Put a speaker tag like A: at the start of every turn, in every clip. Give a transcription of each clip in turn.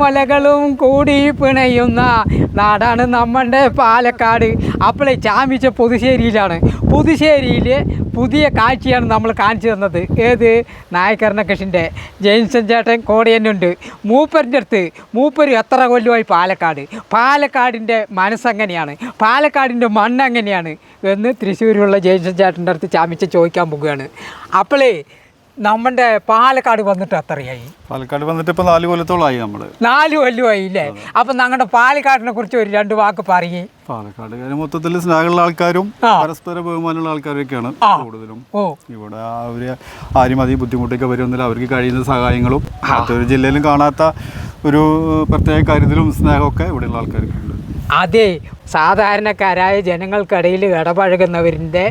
A: മലകളും കൂടി പിണയുന്ന നാടാണ് നമ്മളുടെ പാലക്കാട്. അപ്പോൾ ചാമിച്ച പുതുശ്ശേരിയിലാണ്. പുതുശ്ശേരിയിൽ പുതിയ കാഴ്ചയാണ് നമ്മൾ കാണിച്ചു തന്നത്. ഏത്? നായകർണകൃഷിന്റെ ജെയിംസൻ ചേട്ടൻ കോടിയനുണ്ട് മൂപ്പരിന്റെ അടുത്ത് മൂപ്പര് എത്ര കൊല്ലമായി പാലക്കാട്. പാലക്കാടിന്റെ മനസ്സെങ്ങനെയാണ്. പാലക്കാടിന്റെ മണ്ണ് എങ്ങനെയാണ് എന്ന് തൃശ്ശൂരിലുള്ള ജെയിംസൻ ചേട്ടന്റെ അടുത്ത് ചാമിച്ച ചോദിക്കാൻ പോവുകയാണ്. അപ്പോഴേ നമ്മുടെ പാലക്കാട് വന്നിട്ട് അത്രയായി.
B: പാലക്കാട് വന്നിട്ട് ഇപ്പൊ നാല് കൊല്ലത്തോളമായി നമ്മൾ.
A: നാല് കൊല്ലമായി ഇല്ലേ? അപ്പം ഞങ്ങളുടെ പാലക്കാടിനെ കുറിച്ച് ഒരു രണ്ട് വാക്ക് പറയേ.
B: പാലക്കാട് മൊത്തത്തിൽ സ്നേഹമുള്ള ആൾക്കാരും. പരസ്പര ബഹുമാനമുള്ള ആൾക്കാരൊക്കെയാണ് കൂടുതലും. ഇവിടെ അവർ ആരും അധികം ബുദ്ധിമുട്ടൊക്കെ വരുന്നില്ല. അവർക്ക് കഴിയുന്ന സഹായങ്ങളും മറ്റൊരു ജില്ലയിലും കാണാത്ത ഒരു പ്രത്യേക കാര്യത്തിലും സ്നേഹമൊക്കെ ഇവിടെയുള്ള ആൾക്കാർക്കുണ്ട്
A: അതെ സാധാരണക്കാരായ ജനങ്ങൾക്കിടയിൽ ഇടപഴകുന്നവരിന്റെ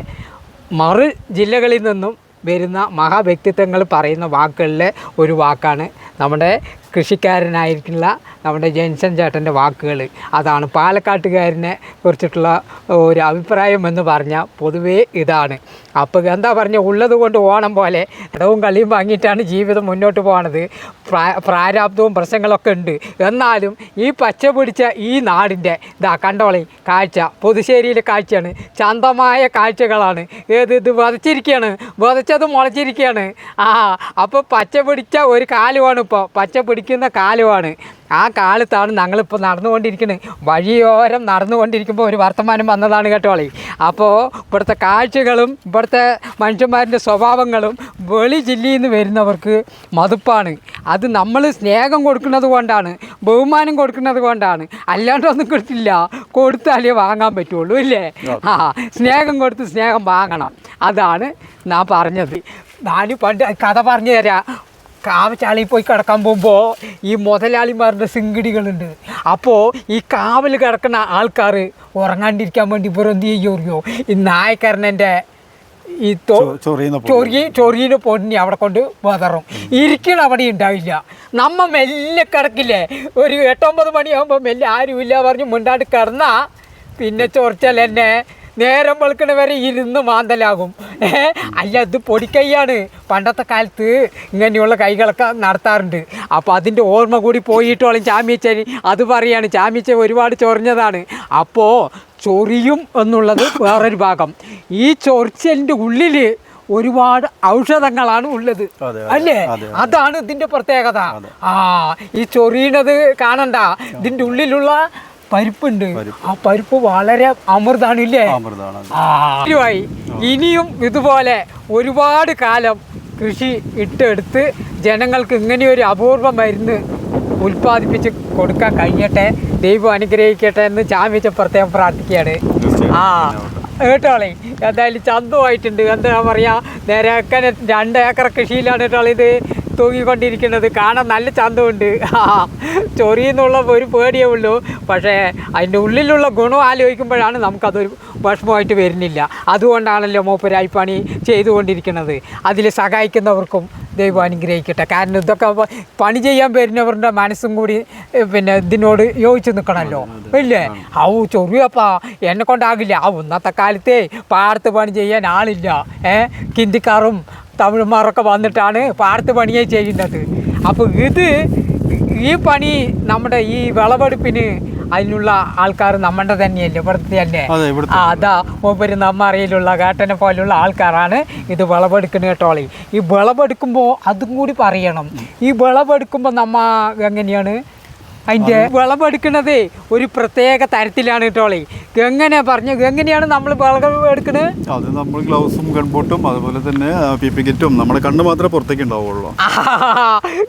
A: മറു ജില്ലകളിൽ നിന്നും വരുന്ന മഹാവ്യക്തിത്വങ്ങൾ പറയുന്ന വാക്കുകളിലെ ഒരു വാക്കാണ് നമ്മുടെ കൃഷിക്കാരനായിരിക്കുള്ള നമ്മുടെ ജെൻസൺ ചേട്ടന്റെ വാക്കുകൾ. അതാണ് പാലക്കാട്ടുകാരനെ കുറിച്ചിട്ടുള്ള ഒരു അഭിപ്രായം എന്ന് പറഞ്ഞാൽ പൊതുവേ ഇതാണ്. അപ്പോൾ എന്താ പറഞ്ഞ ഉള്ളത് കൊണ്ട് ഓണം പോലെ ഇടവും കളിയും വാങ്ങിയിട്ടാണ് ജീവിതം മുന്നോട്ട് പോകണത് പ്രാ പ്രാരാബ്ദവും പ്രശ്നങ്ങളൊക്കെ ഉണ്ട്. എന്നാലും ഈ പച്ച പിടിച്ച ഈ നാടിന്റെ ഇതാ കണ്ടോളി കാഴ്ച പുതുശ്ശേരിയിലെ കാഴ്ചയാണ്. ചന്തമായ കാഴ്ചകളാണ്. ഏത് ഇത് വതച്ചിരിക്കുകയാണ് വതച്ചത് മുളച്ചിരിക്കുകയാണ് ആ അപ്പോൾ പച്ച പിടിച്ച ഒരു കാലമാണ് ഇപ്പോൾ പച്ച പിടിക്കുന്ന കാലമാണ് ആ കാലത്താണ് ഞങ്ങളിപ്പോൾ നടന്നുകൊണ്ടിരിക്കുന്നത് വഴിയോരം നടന്നുകൊണ്ടിരിക്കുമ്പോൾ ഒരു വർത്തമാനം വന്നതാണ് കേട്ടോളി. അപ്പോൾ ഇവിടുത്തെ കാഴ്ചകളും ഇവിടുത്തെ മനുഷ്യന്മാരുടെ സ്വഭാവങ്ങളും വെളി ജില്ലയിൽ നിന്ന് വരുന്നവർക്ക് മതുപ്പാണ്. അത് നമ്മൾ സ്നേഹം കൊടുക്കുന്നത് കൊണ്ടാണ് ബഹുമാനം കൊടുക്കുന്നത് കൊണ്ടാണ്. അല്ലാണ്ടൊന്നും കൊടുത്തില്ല. കൊടുത്താലേ വാങ്ങാൻ പറ്റുള്ളൂ ഇല്ലേ? ആ സ്നേഹം കൊടുത്ത് സ്നേഹം വാങ്ങണം. അതാണ് ഞാൻ പറഞ്ഞത്. ഞാൻ പണ്ട് കഥ പറഞ്ഞു തരാം. കാവച്ചാളിൽ പോയി കിടക്കാൻ പോകുമ്പോൾ ഈ മുതലാളിമാരുടെ സിങ്കിടികളുണ്ട്. അപ്പോൾ ഈ കാവൽ കിടക്കുന്ന ആൾക്കാർ ഉറങ്ങാണ്ടിരിക്കാൻ വേണ്ടി ഇവർ എന്ത് ചെയ്യുമോ ഈ നായക്കരണന്റെ ഈ ചൊറിയ ചൊറിയിന് പൊന്നി അവിടെ കൊണ്ട് വതറും. ഇരിക്കണം അവിടെ ഉണ്ടാവില്ല. നമ്മ മെല്ലെ കിടക്കില്ലേ? ഒരു എട്ടൊമ്പത് മണിയാകുമ്പോൾ മെല്ലെ ആരുമില്ല പറഞ്ഞ് മുണ്ടാണ്ട് കിടന്നാ പിന്നെ ചൊറിച്ചാൽ എന്നെ നേരം വെളുക്കണ വരെ ഇരുന്ന് മാന്തലാകും. ഏ അല്ല ഇത് പൊടിക്കൈയാണ്. പണ്ടത്തെ കാലത്ത് ഇങ്ങനെയുള്ള കൈകളൊക്കെ നടത്താറുണ്ട്. അപ്പോൾ അതിന്റെ ഓർമ്മ കൂടി പോയിട്ടോളം ചാമ്യച്ചൻ. അത് പറയാണ് ചാമ്യച്ച ഒരുപാട് ചൊറിഞ്ഞതാണ്. അപ്പോൾ ചൊറിയും എന്നുള്ളത് വേറൊരു ഭാഗം. ഈ ചൊറിച്ചലിന്റെ ഉള്ളിൽ ഒരുപാട് ഔഷധങ്ങളാണ് ഉള്ളത്. അല്ലേ? അതാണ് ഇതിന്റെ പ്രത്യേകത. ആ ഈ ചൊറിയണത് കാണണ്ട. ഇതിന്റെ ഉള്ളിലുള്ള പരിപ്പുണ്ട്. ആ പരിപ്പ് വളരെ അമൃതാണ്. ഇല്ലേ ഇനിയുമായി ഇനിയും ഇതുപോലെ ഒരുപാട് കാലം കൃഷി ഇട്ടെടുത്ത് ജനങ്ങൾക്ക് ഇങ്ങനെയൊരു അപൂർവ മരുന്ന് ഉൽപ്പാദിപ്പിച്ച് കൊടുക്കാൻ കഴിയട്ടെ ദൈവം അനുഗ്രഹിക്കട്ടെ എന്ന് ചാമിച്ച പ്രത്യേകം പ്രാർത്ഥിക്കുകയാണ്. ആ. കേട്ടോളെ എന്തായാലും ചന്തമായിട്ടുണ്ട്. എന്താ പറയാ നേരെ രണ്ട് ഏക്കർ കൃഷിയിലാണ് കേട്ടോളെ ഇത് തൂങ്ങിക്കൊണ്ടിരിക്കുന്നത്. കാണാൻ നല്ല ചന്തമുണ്ട്. ചൊറിയെന്നുള്ള ഒരു പേടിയേ ഉള്ളൂ. പക്ഷേ അതിന്റെ ഉള്ളിലുള്ള ഗുണം ആലോചിക്കുമ്പോഴാണ് നമുക്കതൊരു വിഷമമായിട്ട് വരുന്നില്ല. അതുകൊണ്ടാണല്ലോ മൂപ്പരായിപ്പണി പണി ചെയ്തുകൊണ്ടിരിക്കുന്നത്. അതിൽ സഹായിക്കുന്നവർക്കും ദൈവം അനുഗ്രഹിക്കട്ടെ. കാരണം ഇതൊക്കെ പണി ചെയ്യാൻ വരുന്നവരുടെ മനസ്സും കൂടി പിന്നെ ഇതിനോട് യോജിച്ച് നിൽക്കണമല്ലോ. ഇല്ലേ? ഔ ചൊറിയപ്പാ. എന്നെ കൊണ്ടാകില്ല. ആ ഒന്നത്തെ കാലത്തെ പാടത്ത് പണി ചെയ്യാൻ ആളില്ല. ഏ ഹിന്ദിക്കാറും തമിഴന്മാരൊക്കെ വന്നിട്ടാണ് പാടത്ത് പണിയെ ചെയ്യുന്നത്. അപ്പോൾ ഇത് ഈ പണി നമ്മുടെ ഈ വിളവെടുപ്പിന് അതിനുള്ള ആൾക്കാർ നമ്മുടെ തന്നെയല്ലേ ഇവിടുത്തെ തന്നെ.
B: അതെ
A: മൂപ്പര് നമ്മറിയിലുള്ള കേട്ടനെ പോലുള്ള ആൾക്കാരാണ് ഇത് വിളവെടുക്കുന്നത് കേട്ടോളി. ഈ വിളവെടുക്കുമ്പോൾ അതും കൂടി പറയണം. ഈ വിളവെടുക്കുമ്പോൾ നമ്മ എങ്ങനെയാണ് അതിന്റെ വിളവെടുക്കണതേ ഒരു പ്രത്യേക തരത്തിലാണ് കേട്ടോളി എങ്ങനെ പറഞ്ഞു എങ്ങനെയാണ് നമ്മൾ വിളവെടുക്കുന്നത്
B: അത് നമ്മൾ ഗ്ലൗസും ഗൺബോട്ടും അതുപോലെ തന്നെ പി പി കിറ്റും നമ്മുടെ കണ്ണ് മാത്രമേ പുറത്തേക്ക് ഉണ്ടാവുള്ളൂ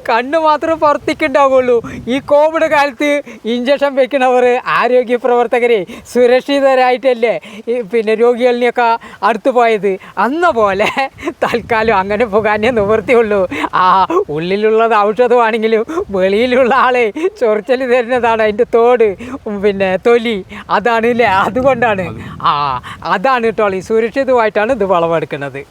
A: കണ്ണ് മാത്രമേ പുറത്തേക്കുണ്ടാവുള്ളൂ ഈ കോവിഡ് കാലത്ത് ഇഞ്ചക്ഷൻ വെക്കുന്നവർ ആരോഗ്യ പ്രവർത്തകരെ സുരക്ഷിതരായിട്ടല്ലേ പിന്നെ രോഗികളിനെയൊക്കെ അടുത്ത് പോയത്? അന്ന പോലെ തൽക്കാലം അങ്ങനെ പോകാനേ നിവൃത്തിയുള്ളൂ. ആ ഉള്ളിലുള്ളത് ഔഷധമാണെങ്കിലും വെളിയിലുള്ള ആളെ ചൊറിച്ചൽ തരുന്നതാണ് അതിന്റെ തോട് പിന്നെ തൊലി. അതാണ് ഇല്ലേ അതുകൊണ്ടാണ് ആ അതാണ് കേട്ടോ ഈ സുരക്ഷിതമായിട്ടാണ് ഇത് വിളവെടുക്കുന്നത്